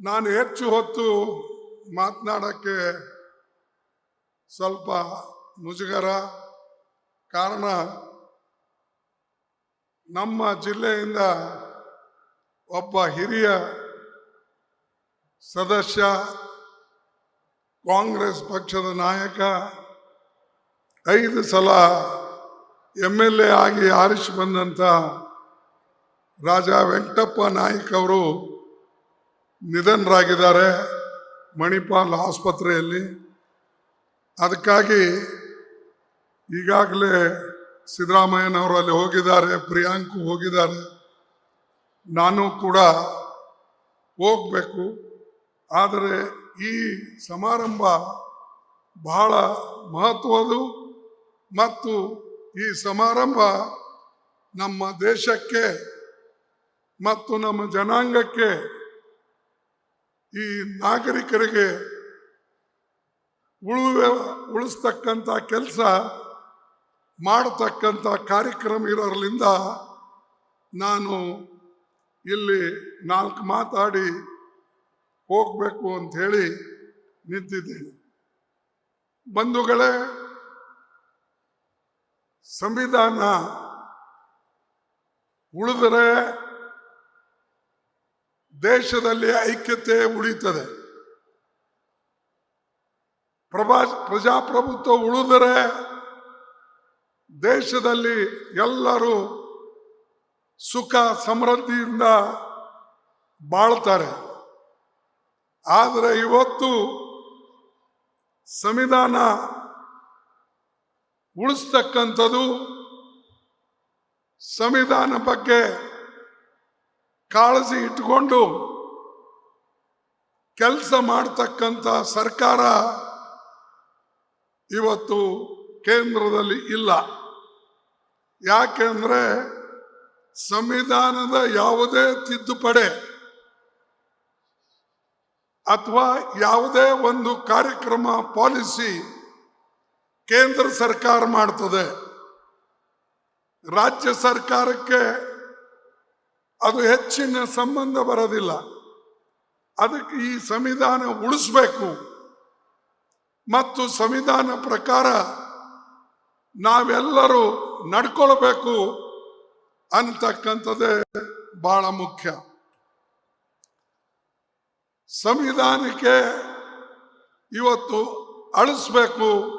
ನಾನು ಹೆಚ್ಚು ಹೊತ್ತು ಮಾತನಾಡೋಕ್ಕೆ ಸ್ವಲ್ಪ ಮುಜುಗರ ಕಾರಣ ನಮ್ಮ ಜಿಲ್ಲೆಯಿಂದ ಒಬ್ಬ ಹಿರಿಯ ಸದಸ್ಯ, ಕಾಂಗ್ರೆಸ್ ಪಕ್ಷದ ನಾಯಕ, ಐದು ಸಲ ಎಂ ಎಲ್ ಎ ಆಗಿ ಆರಿಸಿ ಬಂದಂಥ ರಾಜ ವೆಂಕಟಪ್ಪ ನಾಯಕ್ ಅವರು ನಿಧನರಾಗಿದ್ದಾರೆ ಮಣಿಪಾಲ್ ಆಸ್ಪತ್ರೆಯಲ್ಲಿ. ಅದಕ್ಕಾಗಿ ಈಗಾಗಲೇ ಸಿದ್ದರಾಮಯ್ಯನವರು ಅಲ್ಲಿ ಹೋಗಿದ್ದಾರೆ, ಪ್ರಿಯಾಂಕು ಹೋಗಿದ್ದಾರೆ. ನಾನು ಕೂಡ ಹೋಗಬೇಕು. ಆದರೆ ಈ ಸಮಾರಂಭ ಬಹಳ ಮಹತ್ವದ್ದು ಮತ್ತು ಈ ಸಮಾರಂಭ ನಮ್ಮ ದೇಶಕ್ಕೆ ಮತ್ತು ನಮ್ಮ ಜನಾಂಗಕ್ಕೆ ಈ ನಾಗರಿಕರಿಗೆ ಉಳುವ, ಉಳಿಸ್ತಕ್ಕಂಥ ಕೆಲಸ ಮಾಡತಕ್ಕಂಥ ಕಾರ್ಯಕ್ರಮ ಇರೋದ್ರಿಂದ ನಾನು ಇಲ್ಲಿ ನಾಲ್ಕು ಮಾತಾಡಿ ಹೋಗಬೇಕು ಅಂತ ಹೇಳಿ ನಿಂತಿದ್ದೇನೆ. ಬಂಧುಗಳೇ, ಸಂವಿಧಾನ ಉಳಿದರೆ ದೇಶದಲ್ಲಿ ಐಕ್ಯತೆ ಉಳಿತದೆ. ಪ್ರಭಾ, ಪ್ರಜಾಪ್ರಭುತ್ವ ಉಳಿದರೆ ದೇಶದಲ್ಲಿ ಎಲ್ಲರೂ ಸುಖ ಸಮೃದ್ಧಿಯಿಂದ ಬಾಳ್ತಾರೆ. ಆದರೆ ಇವತ್ತು ಸಂವಿಧಾನ ಉಳಿಸ್ತಕ್ಕಂಥದ್ದು ಸಂವಿಧಾನ ಬಗ್ಗೆ ಕಾಳಜಿ ಇಟ್ಟುಕೊಂಡು ಕೆಲಸ ಮಾಡ್ತಕ್ಕಂಥ ಸರ್ಕಾರ ಇವತ್ತು ಕೇಂದ್ರದಲ್ಲಿ ಇಲ್ಲ. ಯಾಕೆಂದ್ರೆ ಸಂವಿಧಾನದ ಯಾವುದೇ ತಿದ್ದುಪಡೆ ಅಥವಾ ಯಾವುದೇ ಒಂದು ಕಾರ್ಯಕ್ರಮ ಪಾಲಿಸಿ ಕೇಂದ್ರ ಸರ್ಕಾರ ಮಾಡ್ತದೆ. ರಾಜ್ಯ ಸರ್ಕಾರಕ್ಕೆ ಅದು ಹೆಚ್ಚಿನ ಸಂಬಂಧ ಬರೋದಿಲ್ಲ. ಅದಕ್ಕೆ ಈ ಸಂವಿಧಾನ ಉಳಿಸ್ಬೇಕು. ಮತ್ತು ಸಂವಿಧಾನ ಪ್ರಕಾರ ನಾವೆಲ್ಲರೂ ನಡ್ಕೊಳ್ಬೇಕು ಅಂತಕ್ಕಂಥದ್ದೇ ಬಹಳ ಮುಖ್ಯ. ಸಂವಿಧಾನಕ್ಕೆ ಇವತ್ತು ಅಳಿಸ್ಬೇಕು.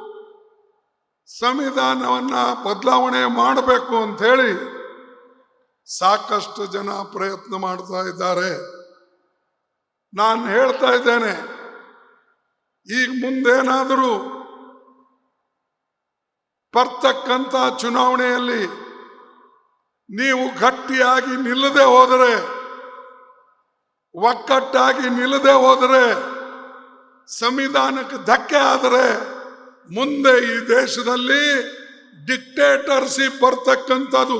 ಸಂವಿಧಾನವನ್ನು ಬದಲಾವಣೆ ಮಾಡಬೇಕು ಅಂತ ಹೇಳಿ ಸಾಕಷ್ಟು ಜನ ಪ್ರಯತ್ನ ಮಾಡ್ತಾ ಇದ್ದಾರೆ. ನಾನು ಹೇಳ್ತಾ ಇದ್ದೇನೆ, ಈಗ ಮುಂದೇನಾದರೂ ಬರ್ತಕ್ಕಂಥ ಚುನಾವಣೆಯಲ್ಲಿ ನೀವು ಗಟ್ಟಿಯಾಗಿ ನಿಲ್ಲದೆ ಹೋದರೆ, ಒಕ್ಕಟ್ಟಾಗಿ ನಿಲ್ಲದೆ ಹೋದರೆ, ಸಂವಿಧಾನಕ್ಕೆ ಧಕ್ಕೆ ಆದರೆ, ಮುಂದೆ ಈ ದೇಶದಲ್ಲಿ ಡಿಕ್ಟೇಟರ್ಸಿ ಬರ್ತಕ್ಕಂಥದ್ದು